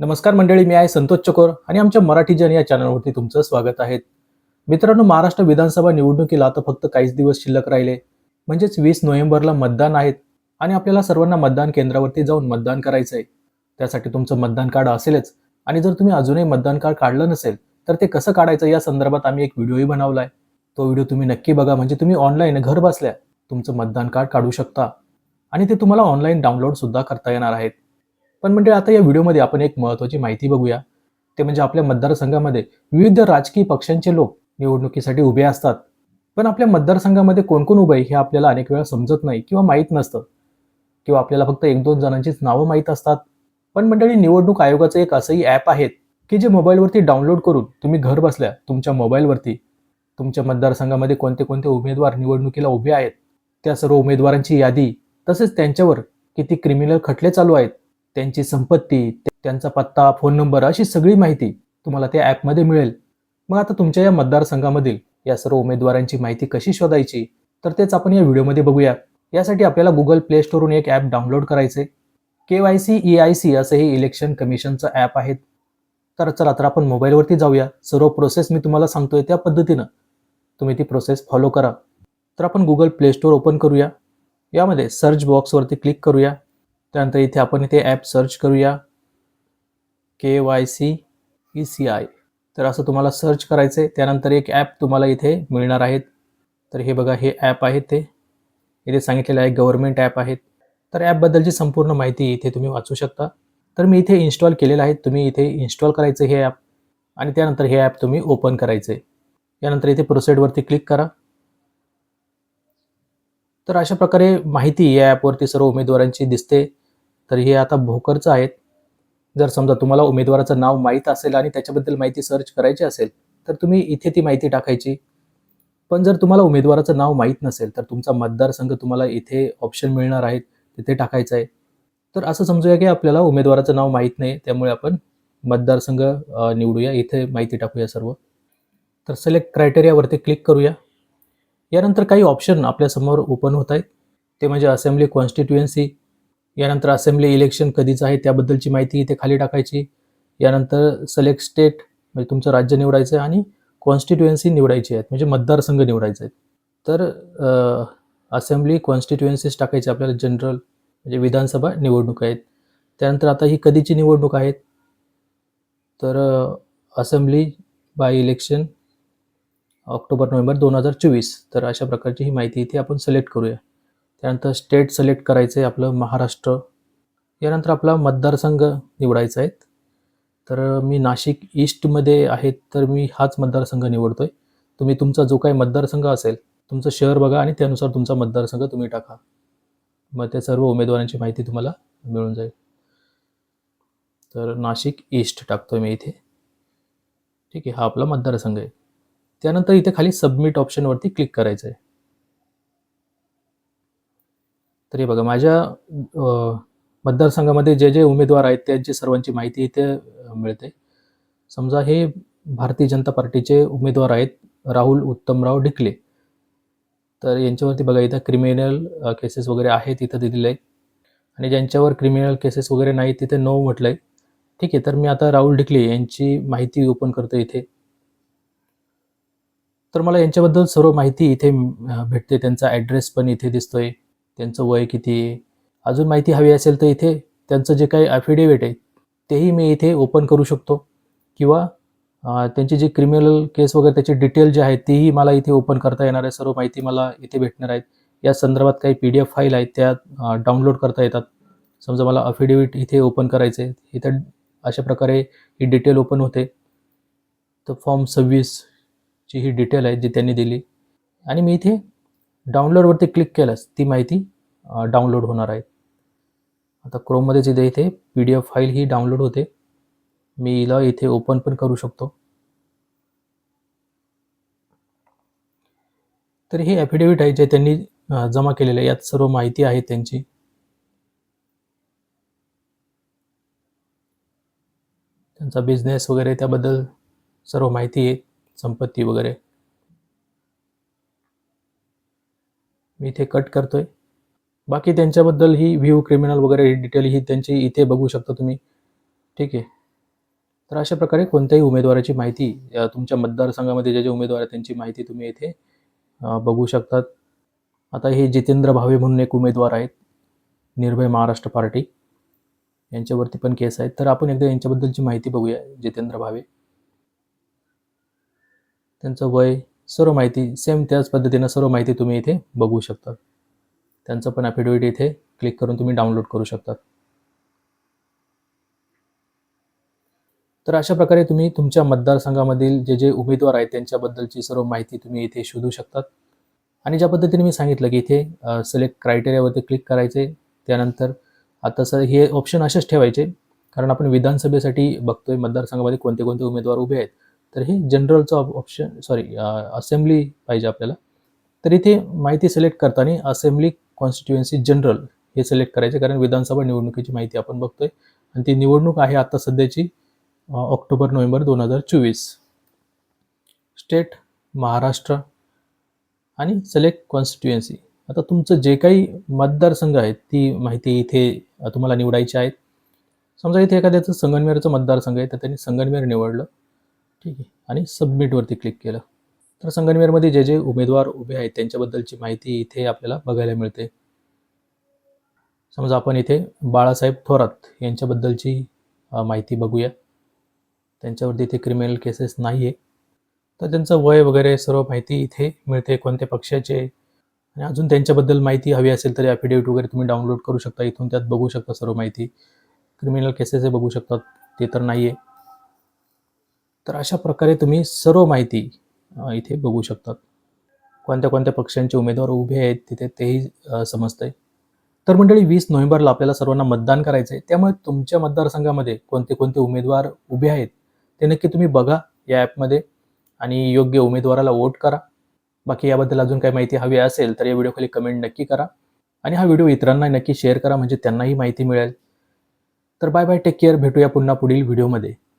नमस्कार मंडळी मी आहे संतोष चकोर आणि आमच्या मराठी जन या चॅनलवरती तुमचं स्वागत आहे. मित्रांनो महाराष्ट्र विधानसभा निवडणुकीला आता फक्त काहीच दिवस शिल्लक राहिले. म्हणजेच वीस नोव्हेंबरला मतदान आहेत आणि आपल्याला सर्वांना मतदान केंद्रावरती जाऊन मतदान करायचं आहे त्यासाठी तुमचं मतदान कार्ड असेलच. आणि जर तुम्ही अजूनही मतदान कार्ड काढलं नसेल तर ते कसं काढायचं या संदर्भात आम्ही एक व्हिडिओही बनवला आहे तो व्हिडिओ तुम्ही नक्की बघा. म्हणजे तुम्ही ऑनलाईन घर बसल्या तुमचं मतदान कार्ड काढू शकता. आणि ते तुम्हाला ऑनलाईन डाउनलोड सुद्धा करता येणार आहेत. पण म्हणजे आता या व्हिडिओमध्ये आपण एक महत्त्वाची माहिती बघूया. ते म्हणजे आपल्या मतदारसंघामध्ये विविध राजकीय पक्षांचे लोक निवडणुकीसाठी उभे असतात. पण आपल्या मतदारसंघामध्ये कोण कोण उभे आहे हे आपल्याला अनेक वेळा समजत नाही किंवा माहीत नसतं. किंवा आपल्याला फक्त एक दोन जणांचीच नावं माहीत असतात. पण मंडळी निवडणूक आयोगाचं एक असंही ॲप आहेत की जे मोबाईलवरती डाउनलोड करून तुम्ही घर बसल्या तुमच्या मोबाईलवरती तुमच्या मतदारसंघामध्ये कोणते कोणते उमेदवार निवडणुकीला उभे आहेत त्या सर्व उमेदवारांची यादी तसेच त्यांच्यावर किती क्रिमिनल खटले चालू आहेत त्यांची संपत्ती त्यांचा पत्ता फोन नंबर अशी सगळी माहिती तुम्हाला त्या ॲपमध्ये मिळेल. मग आता तुमच्या या मतदारसंघामधील या सर्व उमेदवारांची माहिती कशी शोधायची तर तेच आपण या व्हिडिओमध्ये बघूया. यासाठी आपल्याला गुगल प्ले स्टोरवरून एक ॲप डाउनलोड करायचे. K Y C E I C असं हे इलेक्शन कमिशनचं ॲप आहे. तर चला तर आपण मोबाईलवरती जाऊया. सर्व प्रोसेस मी तुम्हाला सांगतोय त्या पद्धतीनं. तुम्ही ती प्रोसेस फॉलो करा. तर आपण गुगल प्ले स्टोअर ओपन करूया. यामध्ये सर्च बॉक्सवरती क्लिक करूया. त्यानंतर इथे आपण इथे ॲप सर्च करूया. K Y C E C I. तर असं तुम्हाला सर्च करायचं आहे त्यानंतर एक ॲप तुम्हाला इथे मिळणार आहेत. तर हे बघा हे ॲप आहे ते. इथे सांगितलेलं आहे गव्हर्नमेंट ॲप आहेत. तर ॲपबद्दलची संपूर्ण माहिती इथे तुम्ही वाचू शकता. तर मी इथे इन्स्टॉल केलेलं आहे. तुम्ही इथे इन्स्टॉल करायचं हे ॲप आणि त्यानंतर हे ॲप तुम्ही ओपन करायचे यानंतर इथे प्रोसेडवरती क्लिक करा. तर अशा प्रकारे माहिती या ॲपवरती सर्व उमेदवारांची दिसते. तर हे आता भोकरचं आहेत. जर समजा तुम्हाला उमेदवाराचं नाव माहीत असेल आणि त्याच्याबद्दल माहिती सर्च करायची असेल तर तुम्ही इथे ती माहिती टाकायची. पण जर तुम्हाला उमेदवाराचं नाव माहीत नसेल तर तुमचा मतदारसंघ तुम्हाला इथे ऑप्शन मिळणार आहेत तिथे टाकायचं आहे. तर असं समजूया की आपल्याला उमेदवाराचं नाव माहीत नाही त्यामुळे आपण मतदारसंघ निवडूया. इथे माहिती टाकूया सर्व. तर सिलेक्ट क्रायटेरियावरती क्लिक करूया. यानंतर काही ऑप्शन आपल्यासमोर ओपन होत आहेत. ते म्हणजे असेंब्ली कॉन्स्टिट्युएन्सी यानंतर असेंब्ली इलेक्शन कधीचं आहे त्याबद्दलची माहिती इथे खाली टाकायची. यानंतर सिलेक्ट स्टेट म्हणजे तुमचं राज्य निवडायचं आहे आणि कॉन्स्टिट्युएन्सी निवडायची आहेत म्हणजे मतदारसंघ निवडायचे आहेत. तर असेंब्ली कॉन्स्टिट्युएन्सीज टाकायचे आपल्याला जनरल म्हणजे विधानसभा निवडणूक आहेत. त्यानंतर आता ही कधीची निवडणूक आहेत? तर assembly by election October November दोन हजार चोवीस. तर अशा प्रकारची ही माहिती इथे आपण सिलेक्ट करूया. त्यानंतर स्टेट सिलेक्ट करायचं आहे आपलं महाराष्ट्र. यानंतर आपला मतदारसंघ निवडायचा आहे. तर मी नाशिक ईस्टमध्ये आहेत तर मी हाच मतदारसंघ निवडतो आहे तुम्ही तुमचा जो काही मतदारसंघ असेल तुमचं शहर बघा आणि त्यानुसार तुमचा मतदारसंघ तुम्ही टाका. मग त्या सर्व उमेदवारांची माहिती तुम्हाला मिळून जाईल. तर नाशिक ईस्ट टाकतो मी इथे. ठीक आहे हा आपला मतदारसंघ आहे. त्यानंतर इथे खाली सबमिट ऑप्शनवरती क्लिक करायचं आहे तर हे बघा माझ्या मतदारसंघामध्ये जे जे उमेदवार आहेत त्यांची सर्वांची माहिती इथे मिळते. समजा हे भारतीय जनता पार्टीचे उमेदवार आहेत राहुल उत्तमराव ढिकले. तर यांच्यावरती बघा इथं क्रिमिनल केसेस वगैरे आहेत इथं दिलेले आहेत. आणि ज्यांच्यावर क्रिमिनल केसेस वगैरे नाहीत तिथे नो म्हटलं आहे ठीक आहे तर मी आता राहुल ढिकले यांची माहिती ओपन करतो इथे. तर मला यांच्याबद्दल सर्व माहिती इथे भेटते. त्यांचा ॲड्रेस पण इथे दिसतोय. त्यांचं वय किती आहे? अजून माहिती हवी असेल तर इथे त्यांचं जे काही ॲफिडेविट आहे तेही मी इथे ओपन करू शकतो. किंवा त्यांची जी क्रिमिनल केस वगैरे त्याची डिटेल जे आहे तीही मला इथे ओपन करता येणार आहे. सर्व माहिती मला इथे भेटणार आहेत या संदर्भात काही पी डी एफ फाईल आहेत त्या डाउनलोड करता येतात. समजा मला अफिडेविट इथे ओपन करायचं आहे इथं अशा प्रकारे ही डिटेल ओपन होते. तर फॉर्म सव्वीसची ही डिटेल आहे जी त्यांनी दिली. आणि मी इथे डाउनलोडवरती क्लिक केल्यास ती माहिती डाउनलोड होणार आहे. आता क्रोममध्ये जिथे इथे पी डी एफ फाईल ही डाउनलोड होते. मी हिला इथे ओपन पण करू शकतो. तर हे ॲफिडेविट आहे जे त्यांनी जमा केलेलं आहे. यात सर्व माहिती आहे त्यांची. त्यांचा बिझनेस वगैरे त्याबद्दल सर्व माहिती आहे. संपत्ती वगैरे. मी इथे कट करतोय. बाकी त्यांच्याबद्दल ही व्ह्यू क्रिमिनल वगैरे डिटेल ही त्यांची इथे बघू शकता तुम्ही. ठीक आहे. तर अशा प्रकारे कोणत्याही उमेदवाराची माहिती तुमच्या मतदारसंघामध्ये जे जे उमेदवार आहेत त्यांची माहिती तुम्ही इथे बघू शकतात. आता हे जितेंद्र भावे म्हणून एक उमेदवार आहेत निर्भय महाराष्ट्र पार्टी. यांच्यावरती पण केस आहेत. तर आपण एकदा यांच्याबद्दलची माहिती बघूया जितेंद्र भावे. त्यांचं वय सर्व माहिती सेम त्याच पद्धतीनं सर्व माहिती तुम्ही इथे बघू शकता. त्यांचं पण ॲफिडेविट इथे क्लिक करून तुम्ही डाउनलोड करू शकता तर अशा प्रकारे तुम्ही तुमच्या मतदारसंघामधील जे जे उमेदवार आहेत त्यांच्याबद्दलची सर्व माहिती तुम्ही इथे शोधू शकतात. आणि ज्या पद्धतीने मी सांगितलं की इथे सिलेक्ट क्रायटेरियावरती क्लिक करायचे त्यानंतर आता सर हे ऑप्शन असेच ठेवायचे. कारण आपण विधानसभेसाठी बघतोय मतदारसंघामध्ये कोणते कोणते उमेदवार उभे आहेत. तर हे जनरलचं ऑप्शन सॉरी असेंब्ली पाहिजे आपल्याला. तर इथे माहिती सिलेक्ट करताना असेंब्ली कॉन्स्टिट्युएन्सी जनरल हे सिलेक्ट करायचे कारण विधानसभा निवडणुकीची माहिती आपण बघतोय. आणि ती निवडणूक आहे आता सध्याची ऑक्टोबर नोव्हेंबर दोन हजार चोवीस. स्टेट महाराष्ट्र आणि सिलेक्ट कॉन्स्टिट्युएन्सी आता तुमचं जे काही मतदारसंघ आहेत ती माहिती इथे तुम्हाला निवडायची आहेत. समजा इथे एखाद्याचं संगनमेरचं मतदारसंघ आहे तर त्यांनी संगनमेर निवडलं. ठीक आहे. आणि सबमिटवरती क्लिक केलं. तर संगमनेरमध्ये जे जे उमेदवार उभे आहेत त्यांच्याबद्दलची माहिती इथे आपल्याला बघायला मिळते. समजा आपण इथे बाळासाहेब थोरात यांच्याबद्दलची माहिती बघूया. त्यांच्यावरती इथे क्रिमिनल केसेस नाही आहे तर त्यांचं वय वगैरे सर्व माहिती इथे मिळते कोणत्या पक्षाचे. आणि अजून त्यांच्याबद्दल माहिती हवी असेल तर ॲफिडेविट वगैरे तुम्ही डाउनलोड करू शकता. इथून त्यात बघू शकता सर्व माहिती. क्रिमिनल केसेस हे बघू शकतात. ते तर नाही आहे तर अशा प्रकारे तुम्ही सर्व माहिती इथे बघू शकतात. कोणत्या कोणत्या पक्षांचे उमेदवार उभे आहेत तिथे तेही अ, समजतंय. तर मंडळी वीस नोव्हेंबरला आपल्याला सर्वांना मतदान करायचं आहे त्यामुळे तुमच्या मतदारसंघामध्ये कोणते कोणते उमेदवार उभे आहेत ते नक्की तुम्ही बघा या ॲपमध्ये आणि योग्य उमेदवाराला वोट करा. बाकी याबद्दल अजून काही माहिती हवी असेल तर या व्हिडिओखाली कमेंट नक्की करा आणि हा व्हिडिओ इतरांना नक्की शेअर करा म्हणजे त्यांनाही माहिती मिळेल. तर बाय बाय टेक केअर भेटूया पुन्हा पुढील व्हिडिओमध्ये.